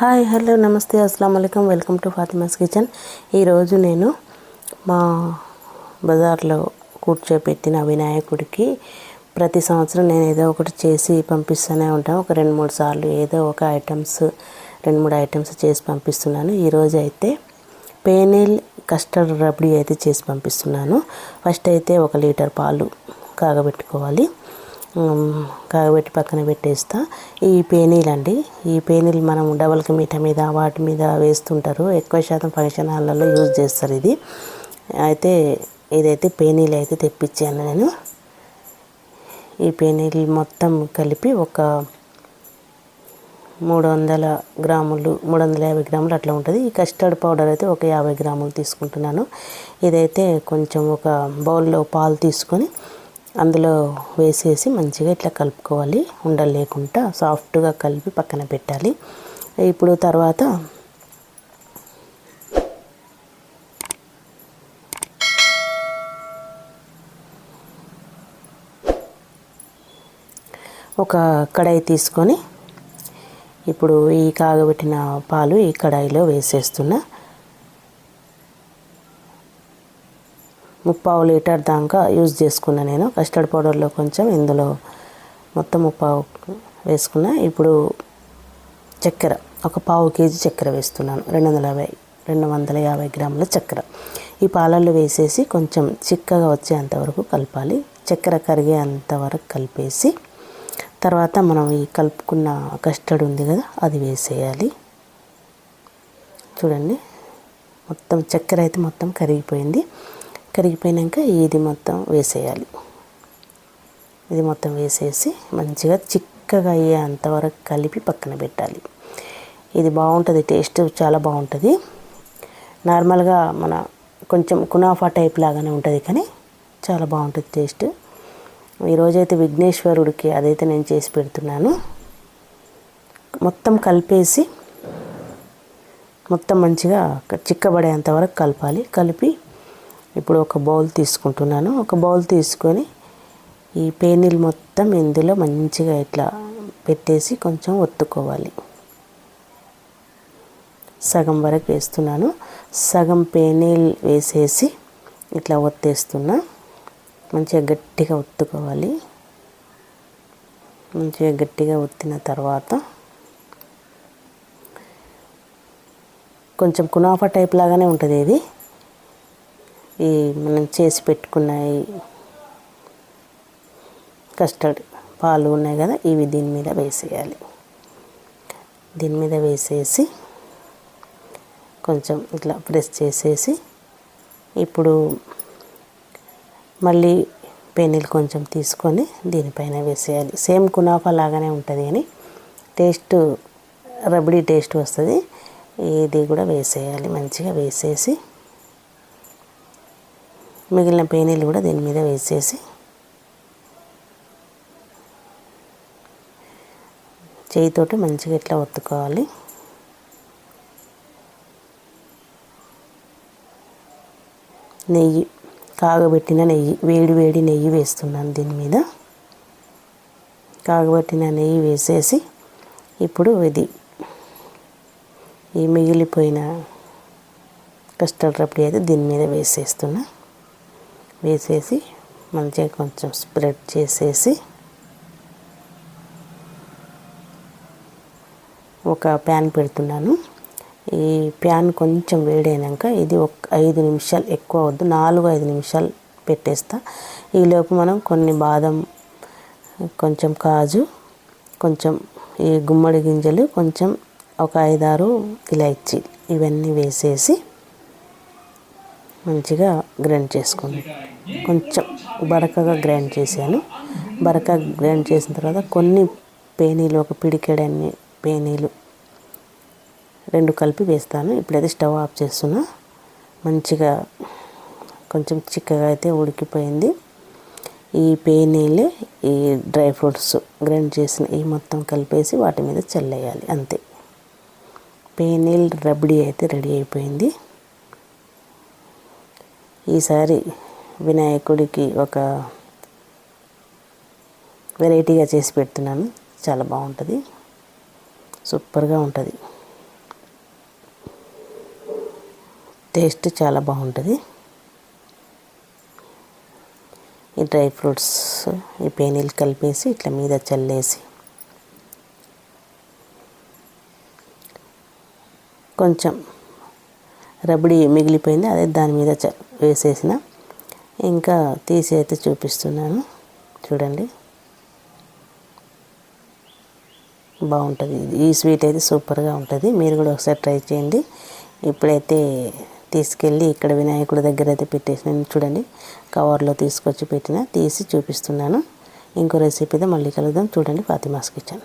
Hi hello నమస్తే అస్సలం అయికం వెల్కమ్ టు ఫాతిమాస్ కిచెన్. ఈరోజు నేను మా బజార్లో కూర్చోపెట్టిన వినాయకుడికి ప్రతి సంవత్సరం నేను ఏదో ఒకటి చేసి పంపిస్తూనే ఉంటాను ఒక రెండు మూడు సార్లు ఏదో ఒక ఐటమ్స్ రెండు మూడు ఐటమ్స్ చేసి పంపిస్తున్నాను. ఈరోజు అయితే పేనేల్ కస్టర్డ్ రబడీ అయితే చేసి పంపిస్తున్నాను. ఫస్ట్ అయితే ఒక లీటర్ పాలు కాగబెట్టుకోవాలి. కాగబెట్టి పక్కన పెట్టేస్తా. ఈ పేనీలు అండి ఈ పేనీలు మనం డబల్కి మీట మీద వాటి మీద వేస్తుంటారు. ఎక్కువ శాతం ఫంక్షన్ హాల్లలో యూజ్ చేస్తారు ఇది. అయితే ఇదైతే పేనీలు అయితే తెప్పించాను నేను. ఈ పేనీలు మొత్తం కలిపి ఒక మూడు వందల గ్రాములు మూడు వందల యాభై గ్రాములు అట్లా ఉంటుంది. ఈ కస్టర్డ్ పౌడర్ అయితే ఒక యాభై గ్రాములు తీసుకుంటున్నాను. ఇదైతే కొంచెం ఒక బౌల్లో పాలు తీసుకొని అందులో వేసేసి మంచిగా ఇట్లా కలుపుకోవాలి. ఉండలు లేకుండా సాఫ్ట్గా కలిపి పక్కన పెట్టాలి. ఇప్పుడు తర్వాత ఒక కడాయి తీసుకొని ఇప్పుడు ఈ కాగబెట్టిన పాలు ఈ కడాయిలో వేసేస్తున్నా. ముప్పావు లీటర్ దాకా యూజ్ చేసుకున్నా నేను. కస్టర్డ్ పౌడర్లో కొంచెం ఇందులో మొత్తం ముప్పావు వేసుకున్నా. ఇప్పుడు చక్కెర ఒక పావు కేజీ చక్కెర వేస్తున్నాను. రెండు వందల యాభై రెండు వందల యాభై గ్రాముల చక్కెర. ఈ పాలల్లో వేసేసి కొంచెం చిక్కగా వచ్చేంత వరకు కలపాలి. చక్కెర కరిగేంత వరకు కలిపేసి తర్వాత మనం ఈ కలుపుకున్న కస్టర్డ్ ఉంది కదా అది వేసేయాలి. చూడండి మొత్తం చక్కెర అయితే మొత్తం కరిగిపోయింది. కరిగిపోయినాక ఇది మొత్తం వేసేయాలి. ఇది మొత్తం వేసేసి మంచిగా చిక్కగా అయ్యేంత వరకు కలిపి పక్కన పెట్టాలి. ఇది బాగుంటుంది టేస్ట్ చాలా బాగుంటుంది. నార్మల్గా మన కొంచెం కునాఫా టైప్ లాగానే ఉంటుంది కానీ చాలా బాగుంటుంది టేస్ట్. ఈరోజైతే విఘ్నేశ్వరుడికి అదైతే నేను చేసి పెడుతున్నాను. మొత్తం కలిపేసి మొత్తం మంచిగా చిక్కబడేంత వరకు కలపాలి. కలిపి ఇప్పుడు ఒక బౌల్ తీసుకుంటున్నాను. ఒక బౌల్ తీసుకొని ఈ పేనీలు మొత్తం ఇందులో మంచిగా ఇట్లా పెట్టేసి కొంచెం ఒత్తుకోవాలి. సగం వరకు వేస్తున్నాను. సగం పేనీల్ వేసేసి ఇట్లా ఒత్తేస్తున్నా. మంచిగా గట్టిగా ఒత్తుకోవాలి. మంచిగా గట్టిగా ఒత్తిన తర్వాత కొంచెం కునాఫా టైప్ లాగానే ఉంటుంది ఇది. ఈ మనం చేసి పెట్టుకున్నాయి కస్టర్డ్ పాలు ఉన్నాయి కదా ఇవి దీని మీద వేసేయాలి. దీని మీద వేసేసి కొంచెం ఇట్లా ప్రెస్ చేసేసి ఇప్పుడు మళ్ళీ పెనీలు కొంచెం తీసుకొని దీనిపైన వేసేయాలి. సేమ్ కునాఫా లాగానే ఉంటుంది కానీ టేస్ట్ రబడీ టేస్ట్ వస్తుంది. ఇది కూడా వేసేయాలి మంచిగా వేసేసి మిగిలిన పేనీలు కూడా దీని మీద వేసేసి చేయితోటి మంచిగా ఇట్లా ఒత్తుకోవాలి. నెయ్యి కాగబెట్టిన నెయ్యి వేడి వేడి నెయ్యి వేస్తున్నాను దీని మీద. కాగబెట్టిన నెయ్యి వేసేసి ఇప్పుడు ఇది ఈ మిగిలిపోయిన కస్టర్డ్ రబడీ అయితే దీని మీద వేసేస్తున్నా. వేసేసి మంచిగా కొంచెం స్ప్రెడ్ చేసేసి ఒక ప్యాన్ పెడుతున్నాను. ఈ ప్యాన్ కొంచెం వేడైనాక ఇది ఒక ఐదు నిమిషాలు ఎక్కువ వద్దు నాలుగు ఐదు నిమిషాలు పెట్టేస్తా. ఈలోపు మనం కొన్ని బాదం కొంచెం కాజు కొంచెం ఈ గుమ్మడి గింజలు కొంచెం ఒక ఐదారు ఇలాచి ఇవన్నీ వేసేసి మంచిగా గ్రైండ్ చేసుకుని కొంచెం బరకగా గ్రైండ్ చేశాను. బరక గ్రైండ్ చేసిన తర్వాత కొన్ని పేనీలు ఒక పిడికెడన్ని పేనీలు రెండు కలిపి వేస్తాను. ఇప్పుడైతే స్టవ్ ఆఫ్ చేస్తున్నా. మంచిగా కొంచెం చిక్కగా అయితే ఉడికిపోయింది. ఈ పేనీలు ఈ డ్రై ఫ్రూట్స్ గ్రైండ్ చేసిన ఈ మొత్తం కలిపేసి వాటి మీద చల్లేయాలి. అంతే. పేనీల్ రబడీ అయితే రెడీ అయిపోయింది. ఈసారి వినాయకుడికి ఒక వెరైటీగా చేసి పెడుతున్నాను. చాలా బాగుంటుంది. సూపర్గా ఉంటుంది. టేస్ట్ చాలా బాగుంటుంది. ఈ డ్రై ఫ్రూట్స్ ఈ పేనీలు కలిపేసి ఇట్లా మీద చల్లేసి కొంచెం రబడి మిగిలిపోయింది. అదే దాని మీద చ వేసేసిన. ఇంకా తీసి అయితే చూపిస్తున్నాను. చూడండి. బాగుంటుంది. ఈ స్వీట్ అయితే సూపర్గా ఉంటుంది. మీరు కూడా ఒకసారి ట్రై చేయండి. ఇప్పుడైతే తీసుకెళ్ళి ఇక్కడ వినాయకుడి దగ్గర అయితే పెట్టేసిన. చూడండి. కవర్లో తీసుకొచ్చి పెట్టిన. తీసి చూపిస్తున్నాను. ఇంకో రెసిపీతో మళ్ళీ కలుద్దాం. చూడండి. ఫాతిమాస్ కిచెన్.